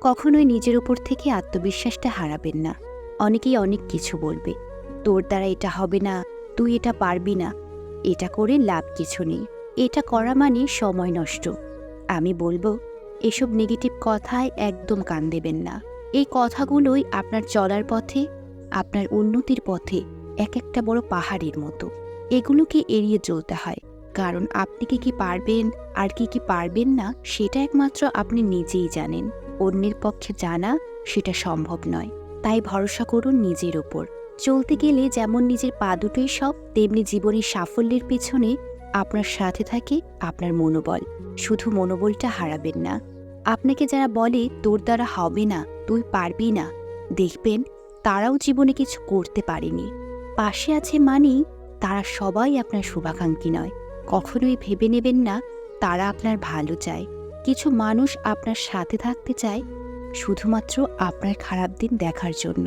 কখনোই নিজের উপর থেকে আত্মবিশ্বাসটা হারাবেন না। অনেকেই অনেক কিছু বলবে। তোর দ্বারা এটা হবে না, তুই এটা পারবি না। এটা করে লাভ কিছু নেই। এটা করা মানে সময় নষ্ট। আমি বলব, এসব নেগেটিভ কথায় একদম কান দেবেন না। এই কথাগুলোই আপনার চলার পথে, আপনার উন্নতির পথে এক একটা বড় পাহাড়ের মতো। এগুলোকে এড়িয়ে চলতে হয়। কারণ আপনি কি কি পারবেন আর কি কি পারবেন না, সেটা একমাত্র আপনি নিজেই জানেন। অন্যের পক্ষে জানা সেটা সম্ভব নয়। তাই ভরসা করুন নিজের ওপর চলতে গেলে যেমন নিজের পা দুটোই সব, তেমনি জীবনের সাফল্যের পেছনে আপনার সাথে থাকে আপনার মনোবল। শুধু মনোবলটা হারাবেন না। আপনাকে যারা বলে, তোর দ্বারা হবে না, তুই পারবি না, দেখবেন তারাও জীবনে কিছু করতে পারেনি। পাশে আছে মানেই তারা সবাই আপনার শুভাকাঙ্ক্ষী নয়। কখনোই ভেবে নেবেন না, তারা আপনার ভালো চায়। কিছু মানুষ আপনার সাথে থাকতে চায় শুধুমাত্র আপনার খারাপ দিন দেখার জন্য।